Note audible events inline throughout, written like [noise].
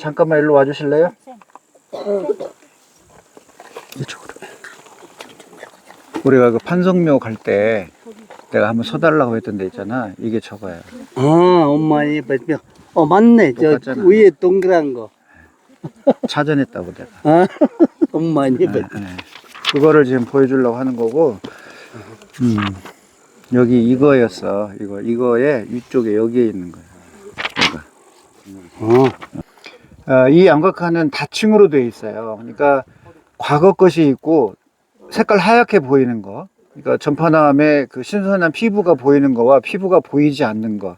잠깐만 일로 와주실래요? 이쪽으로. 우리가 그 판성묘 갈 때 내가 한번 서달라고 했던 데 있잖아. 이게 저거야. 아, 엄마 예뻐. 어, 맞네. 저 똑같잖아. 위에 동그란 거. [laughs] 찾아냈다고 내가. 아, [laughs] 엄마 예뻐. 예, 예. 그거를 지금 보여주려고 하는 거고, 음, 여기 이거였어. 이거, 이거에 위쪽에 여기에 있는 거야. 이거. 어, 어, 이 양각화는 다층으로 되어 있어요. 그러니까 과거 것이 있고 색깔 하얗게 보이는 거. 그러니까 전파남의 그 신선한 피부가 보이는 거와 피부가 보이지 않는 거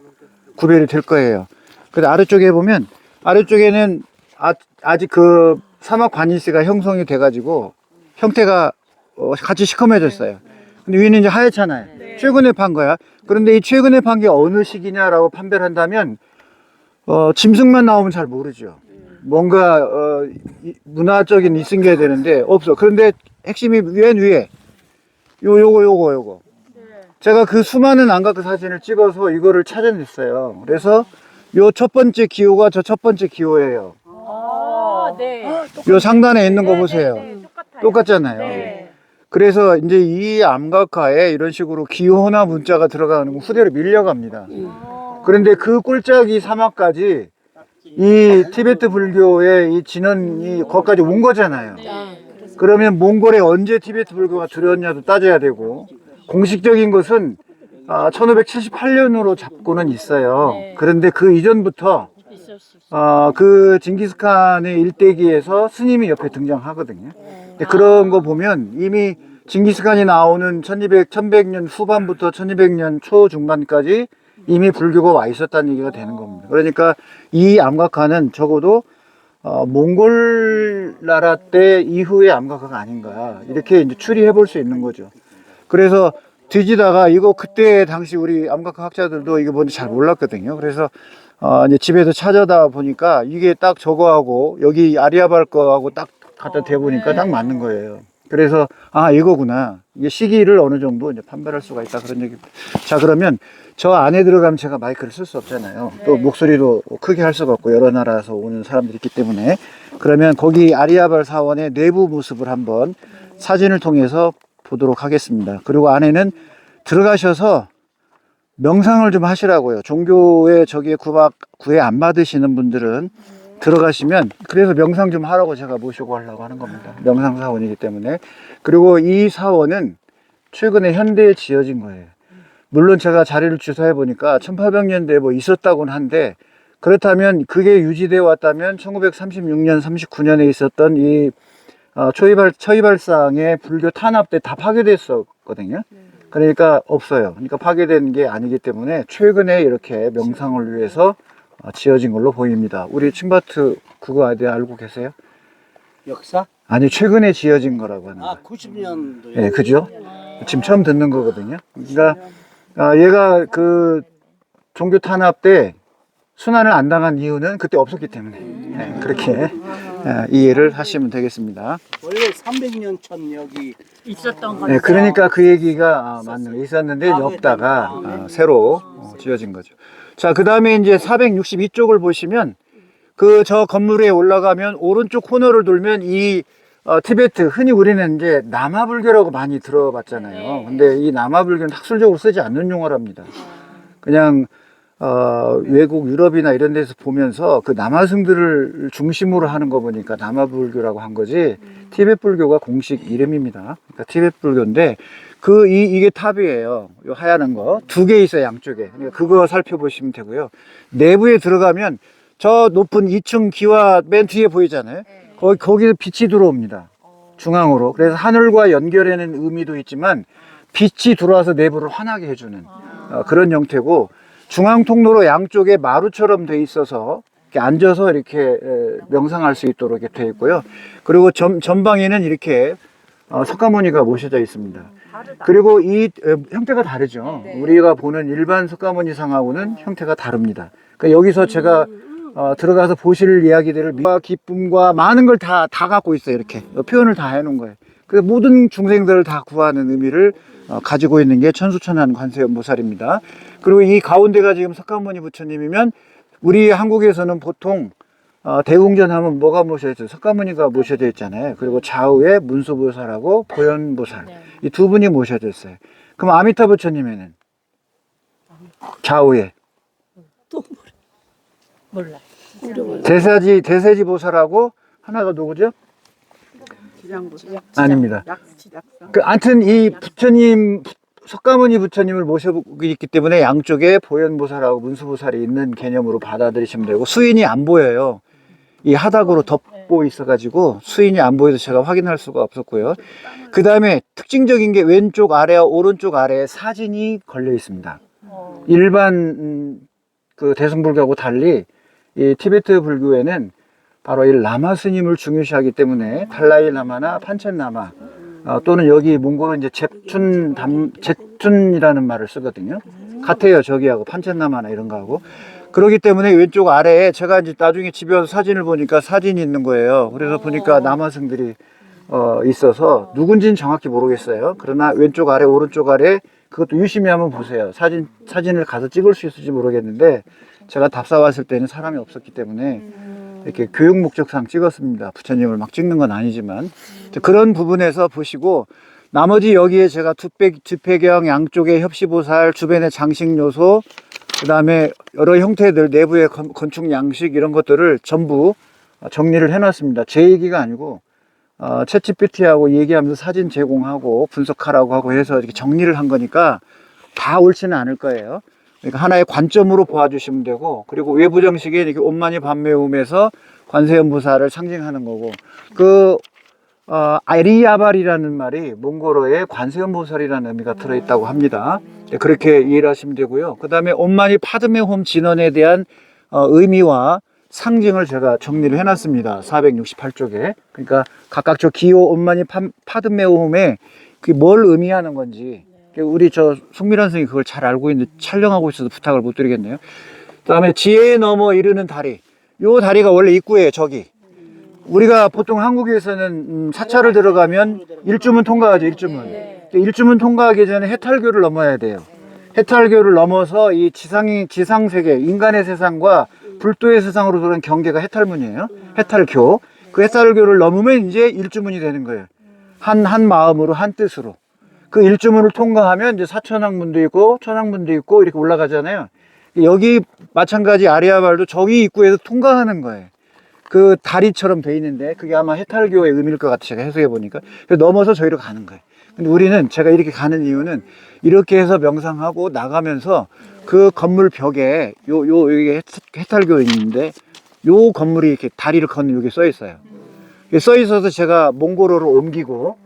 구별이 될 거예요. 근데 아래쪽에 보면 아래쪽에는 아, 아직 그 사막 관일스가 형성이 돼가지고 형태가 어, 같이 시커매졌어요. 근데 위는 이제 하얗잖아요. 최근에 판 거야. 그런데 이 최근에 판 게 어느 시기냐라고 판별을 한다면 어, 짐승만 나오면 잘 모르죠. 뭔가 어, 이- 문화적인 이승겨야 되는데 없어. 그런데 핵심이 맨 위에 요 요거 요거 요거. 제가 그 수많은 안각그 사진을 찍어서 이거를 찾아냈어요. 그래서 요 첫 번째 기호가 저 첫 번째 기호예요. 아, 네. 요 상단에 있는 거 네, 보세요. 네, 네, 똑같아요. 똑같잖아요. 네. 그래서 이제 이 암각화에 이런 식으로 기호나 문자가 들어가는 거 후대로 밀려갑니다. 어. 그런데 그 꼴짝이 사막까지 이 티베트 불교의 이 진원이 거기까지 온 거잖아요. 그러면 몽골에 언제 티베트 불교가 들어왔냐도 따져야 되고 공식적인 것은 아, 1578년으로 잡고는 있어요. 네. 그런데 그 이전부터. 어, 그 징기스칸의 일대기에서 스님이 옆에 등장하거든요. 근데 그런 거 보면 이미 징기스칸이 나오는 1200, 1100년 후반부터 1200년 초중반까지 이미 불교가 와 있었다는 얘기가 되는 겁니다. 그러니까 이 암각화는 적어도 어, 몽골 나라 때 이후의 암각화가 아닌가 이렇게 이제 추리해 볼 수 있는 거죠. 그래서 뒤지다가 이거 그때 당시 우리 암각화 학자들도 이게 뭔지 잘 몰랐거든요. 그래서 어, 이제 집에서 찾아다 보니까 이게 딱 저거하고 여기 아리아발 거하고 딱 갖다 대보니까 딱 맞는 거예요. 그래서 아 이거구나. 이게 시기를 어느 정도 이제 판별할 수가 있다 그런 얘기입니다. 자 그러면 저 안에 들어가면 제가 마이크를 쓸 수 없잖아요. 또 목소리도 크게 할 수가 없고 여러 나라에서 오는 사람들이 있기 때문에 그러면 거기 아리아발 사원의 내부 모습을 한번 사진을 통해서 보도록 하겠습니다. 그리고 안에는 들어가셔서 명상을 좀 하시라고요. 종교에 저기에 구박 구애 안 받으시는 분들은 들어가시면 그래서 명상 좀 하라고 제가 모시고 하려고 하는 겁니다. 명상 사원이기 때문에 그리고 이 사원은 최근에 현대에 지어진 거예요. 물론 제가 자리를 주사해 보니까 1800년대에 뭐 있었다고는 한데 그렇다면 그게 유지되어 왔다면 1936년, 39년에 있었던 이 어, 초이발 초이발상의 불교 탄압 때 다 파괴됐었거든요. 그러니까 없어요. 그러니까 파괴된 게 아니기 때문에 최근에 이렇게 명상을 위해서 어, 지어진 걸로 보입니다. 우리 층바트 그거 아대 알고 계세요? 역사? 아니 최근에 지어진 거라고 하는 아, 거예요. 90년도. 예, 그죠? 지금 처음 듣는 거거든요. 그러니까 아, 얘가 그 종교 탄압 때 순환을 안 당한 이유는 그때 없었기 때문에 예, 그렇게 예, 이해를 하시면 되겠습니다. 원래 300년 전 여기 있었던 거. 네, 그러니까 그 얘기가 아, 맞는 거 있었는데 아, 없다가 네. 아, 새로 어, 지어진 거죠. 자, 그 다음에 이제 462쪽을 보시면 그 저 건물에 올라가면 오른쪽 코너를 돌면 이 어, 티베트 흔히 우리는 이제 남아불교라고 많이 들어봤잖아요. 네. 근데 이 남아불교는 학술적으로 쓰지 않는 용어랍니다. 그냥 어, 외국 유럽이나 이런 데서 보면서 그 남아승들을 중심으로 하는 거 보니까 남아불교라고 한 거지 티베트 불교가 공식 이름입니다. 그러니까 티베트 불교인데 그 이 이게 탑이에요. 요 하얀 거 두 개 있어요 양쪽에. 그러니까 그거 살펴보시면 되고요. 내부에 들어가면 저 높은 2층 기와 맨 뒤에 보이잖아요. 거기 거기에 빛이 들어옵니다. 중앙으로. 그래서 하늘과 연결하는 의미도 있지만 빛이 들어와서 내부를 환하게 해주는 어, 그런 형태고 중앙 통로로 양쪽에 마루처럼 돼 있어서 이렇게 앉아서 이렇게 에, 명상할 수 있도록 이렇게 돼 있고요. 그리고 전, 전방에는 이렇게 어, 석가모니가 모셔져 있습니다. 그리고 이 에, 형태가 다르죠. 우리가 보는 일반 석가모니 상하고는 형태가 다릅니다. 그러니까 여기서 제가 어, 들어가서 보실 이야기들을 미와 기쁨과 많은 걸 다다 갖고 있어요. 이렇게 표현을 다 해놓은 거예요. 그래서 모든 중생들을 다 구하는 의미를 어, 가지고 있는 게 천수천안 관세음보살입니다. 그리고 이 가운데가 지금 석가모니 부처님이면 우리 한국에서는 보통 어, 대웅전 하면 뭐가 모셔져? 석가모니가 모셔져 있잖아요. 그리고 좌우에 문수보살하고 보현보살. 네. 이두 분이 모셔져 있어요. 그럼 아미타 부처님에는 좌우에 몰라. 대사지 대세지 보살하고 하나가 누구죠? 아닙니다. 그 아무튼 이 부처님 석가모니 부처님을 모셔보고 있기 때문에 양쪽에 보현보살하고 문수보살이 있는 개념으로 받아들이시면 되고 수인이 안 보여요. 이 하닥으로 덮고 있어가지고 수인이 안 보여서 제가 확인할 수가 없었고요. 그 다음에 특징적인 게 왼쪽 아래와 오른쪽 아래에 사진이 걸려 있습니다. 어. 일반 음, 그 대승불교하고 달리 이 티베트 불교에는 바로 이 라마 스님을 중요시하기 때문에 달라이 라마나 판첸 라마 어, 또는 여기 몽골은 이제 제춘 담 제춘이라는 말을 쓰거든요. 같아요 저기하고 판첸 라마나 이런 거하고 그렇기 때문에 왼쪽 아래에 제가 이제 나중에 집에 와서 사진을 보니까 사진이 있는 거예요. 그래서 보니까 남아승들이 어, 있어서 누군지는 정확히 모르겠어요. 그러나 왼쪽 아래, 오른쪽 아래 그것도 유심히 한번 보세요. 사진 사진을 가서 찍을 수 있을지 모르겠는데 제가 답사 왔을 때는 사람이 없었기 때문에 이렇게 교육 목적상 찍었습니다. 부처님을 막 찍는 건 아니지만 그런 부분에서 보시고 나머지 여기에 제가 투배, 주폐경 양쪽에 협시보살 주변의 장식 요소 그 다음에 여러 형태들 내부의 건- 건축 양식 이런 것들을 전부 정리를 해놨습니다. 제 얘기가 아니고 어, 채찌피티하고 얘기하면서 사진 제공하고 분석하라고 하고 해서 이렇게 정리를 한 거니까 다 옳지는 않을 거예요. 그러니까 하나의 관점으로 보아주시면 되고 그리고 외부 정식에 이렇게 옷만이 반매움에서 관세음보살을 상징하는 거고 그 어, 아리야발이라는 말이 몽골어에 관세음 보살이라는 의미가 들어있다고 합니다. 네, 그렇게 이해를 하시면 되고요. 그 다음에 온마니 파드메홈 진원에 대한 어, 의미와 상징을 제가 정리를 해놨습니다. 468쪽에. 그러니까 각각 저 기호 온마니 파, 파드메홈에 그게 뭘 의미하는 건지 우리 저 송미란 선생이 그걸 잘 알고 있는데 촬영하고 있어서 부탁을 못 드리겠네요. 그다음에 지혜 넘어 이르는 다리. 요 다리가 원래 입구예요, 저기. 우리가 보통 한국에서는 음, 사찰을 들어가면 일주문 통과하죠, 일주문. 근데 일주문 통과하기 전에 해탈교를 넘어야 돼요. 해탈교를 넘어서 이 지상이 지상 세계, 인간의 세상과 불도의 세상으로 들어간 경계가 해탈문이에요. 해탈교. 그 해탈교를 넘으면 이제 일주문이 되는 거예요. 한, 한 마음으로, 한 뜻으로. 그 일주문을 통과하면 이제 사천왕문도 있고, 천왕문도 있고, 이렇게 올라가잖아요. 여기 마찬가지 아리아발도 저기 입구에서 통과하는 거예요. 그 다리처럼 돼 있는데, 그게 아마 해탈교의 의미일 것 같아요. 제가 해석해 보니까. 넘어서 저기로 가는 거예요. 근데 우리는 제가 이렇게 가는 이유는 이렇게 해서 명상하고 나가면서 그 건물 벽에 요, 요, 여기 해- 해탈교 있는데 요 건물이 이렇게 다리를 걷는 여기 써 있어요. 써 있어서 제가 몽골어로 옮기고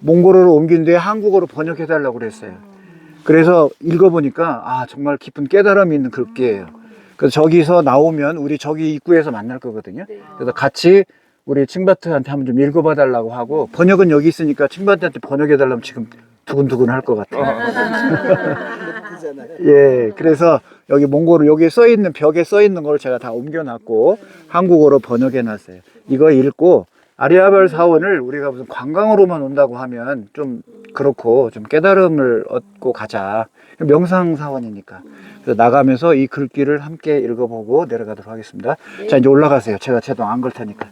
몽골어로 옮긴 뒤에 한국어로 번역해 달라고 그랬어요. 그래서 읽어보니까 아 정말 깊은 깨달음이 있는 글귀예요. 그래서 저기서 나오면 우리 저기 입구에서 만날 거거든요. 그래서 같이 우리 칭바트한테 한번 좀 읽어봐 달라고 하고 번역은 여기 있으니까 칭바트한테 번역해 달라면 지금 두근두근 할 것 같아요. [laughs] 예, 그래서 여기 몽골어 여기 써 있는 벽에 써 있는 걸 제가 다 옮겨놨고 한국어로 번역해 놨어요. 이거 읽고 아리아발 사원을 우리가 무슨 관광으로만 온다고 하면 좀 그렇고 좀 깨달음을 얻고 가자. 명상 사원이니까. 그래서 나가면서 이 글귀를 함께 읽어보고 내려가도록 하겠습니다. 자, 이제 올라가세요. 제가 제동 안 걸 테니까.